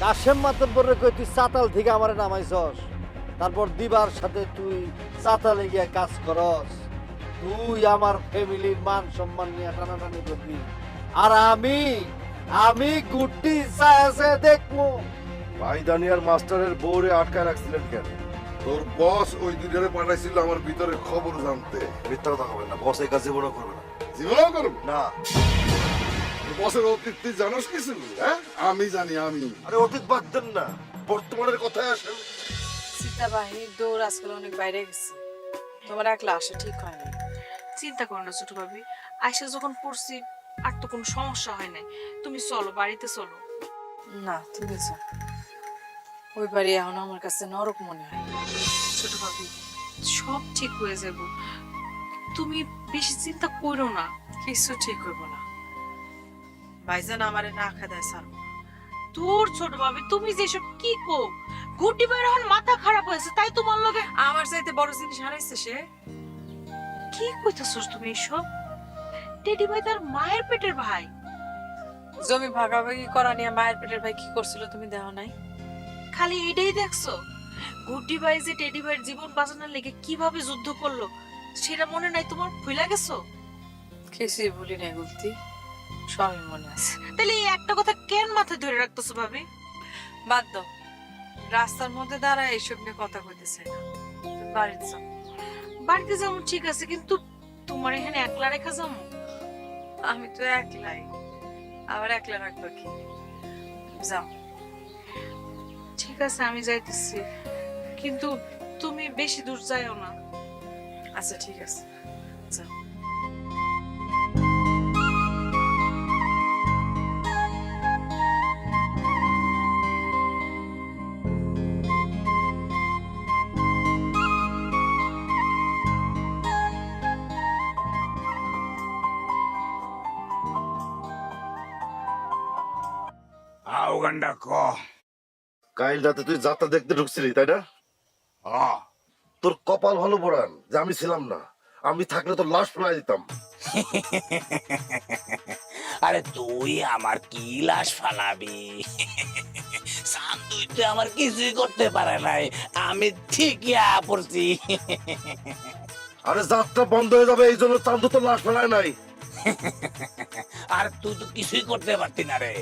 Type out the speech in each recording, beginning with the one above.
কাশেম মাতব্বরে কই তুই চাতাল থেকে আমারে নামাইছস? তারপর দিবার সাথে তুই চাতালে গিয়া কাজ করস। তুই আমার ফ্যামিলির মান সম্মান নিয়ে টানাটানি করবি। আর আমি আমি গুড্ডি চায়াছে দেখব। ভাইদানিয়ার মাস্টারের বউরে আটকায় রাখছিলেন কেন? তোর বস ওই দুজনে পাঠাইছিল আমার ভিতরে খবর জানতে। মিথ্যা কথা হবে না বস এই কাজ জীবনও করবে না। জীবন করব না। বসের অতীত তুই জানোস কিছু হ্যাঁ? আমি জানি আমি। আরে অতীত বাদ দেন না বর্তমানের কথায় আসেন দৌড় আজকাল অনেক বাইরে গেছে। তোমার একলা আসা ঠিক হয়নি। চিন্তা করো না ছোট ভাবি আয়সা যখন পড়ছি আর তো কোনো সমস্যা হয় নাই। তুমি চলো বাড়িতে চলো। না ঠিক আছে ওই বাড়ি এখন আমার কাছে নরক মনে হয়। ছোট ভাবি সব ঠিক হয়ে যাব। তুমি বেশি চিন্তা করো না কিছু ঠিক হইব না। ভাইজান আমারে না খাদায় সারবো তোর ছোট ভাবি তুমি যেসব কি কো? গুটি মাথা খারাপ হয়েছে তাই তোমার লগে আমার চাইতে বড় জিনিস হারাইছে সে। কি কইতাছস তুমি এসব? টেডি ভাই তার মায়ের পেটের ভাই। জমি ভাগাভাগি করা নিয়ে মায়ের পেটের ভাই কি করছিল তুমি দেখো নাই? খালি এটাই দেখছ? গুড্ডি ভাই যে টেডি ভাইয়ের জীবন বাঁচানোর লেগে কীভাবে যুদ্ধ করল সেটা মনে নাই তোমার? ভুলা গেছো? কিছুই ভুলি নাই গুলতি। সবই মনে আছে। তাহলে এই একটা কথা কেন মাথায় ধরে রাখতেছো ভাবি? বাদ দাও। রাস্তার মধ্যে দাঁড়ায় এইসব নিয়ে কথা কইতেছে না। বাড়িতে যাও। বাড়িতে যাব ঠিক আছে, কিন্তু তোমার এখানে একলা রেখা যাব? আমি তো একলাই। আবার একলা রাখব কি? যাও। ঠিক আছে, আমি যাইতেছি। কিন্তু তুমি বেশি দূর যাইও না। আচ্ছা ঠিক আছে। যাও। গান্ডা ক কাইল রাতে তুই যাত্রা দেখতে ঢুকছিলি তাই না? আ তোর কপাল ভালো পড়ান যে আমি ছিলাম না। আমি থাকলে তোর লাশ ফেলাই দিতাম। আরে তুই আমার কি লাশ ফালাবি? সান্দুই তো আমার কিছুই করতে পারে নাই। আমি ঠিকই পড়ছি। আরে যাত্রা বন্ধ হয়ে যাবে এই জন্য চান্দু তোর লাশ ফেলায় নাই। আর তুই তো কিছুই করতে পারতি না রে।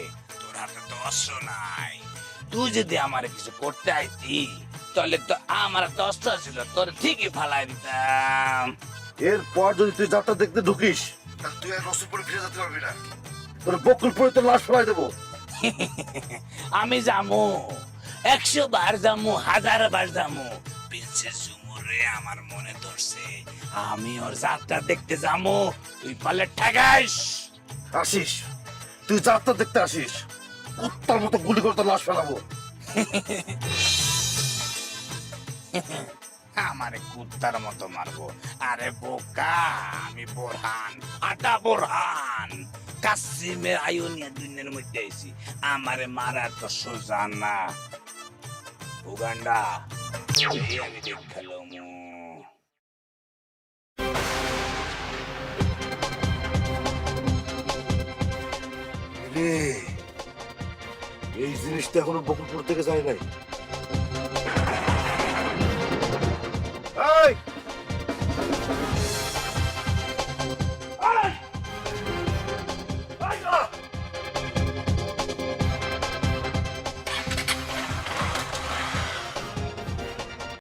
তোর হাতে তো অস্ত্র নাই। তুই যদি আমার কিছু করতে আইতি তাহলে তো আমার একটা অস্ত্র ছিল তোর ঠিকই ফালাই দিতাম। এরপর যদি তুই যাত্রা দেখতে ঢুকিস তাহলে তুই আর রসুলপুরে ফিরে যেতে পারবি না। তোর বকুলপুরে তোর লাশ ফেলাই দেবো। আমি যামু। একশো বার যামু হাজার বার যামু। প্রিন্সেস ঝুমুরে আমার মনে ধরছে। আমি ওর যাত্রা দেখতে যাব। তুই পালে ঠেকাইস আসিস। তুই যাত্রা দেখতে আসিস। কুত্তার মতো গুলি করতে লাশ ফেলাবো। আমারে কুত্তার মতো মারবো। আরে বোকা আমি বোরহান। আটা বোরহান। কাসিমের আয়ুনিয়া দুনিয়ার মধ্যে আইছি। আমারে মারার তো সোজা না। উগান্ডা। এই জিনিসটা এখনও বকুলপুর থেকে যায় নাই।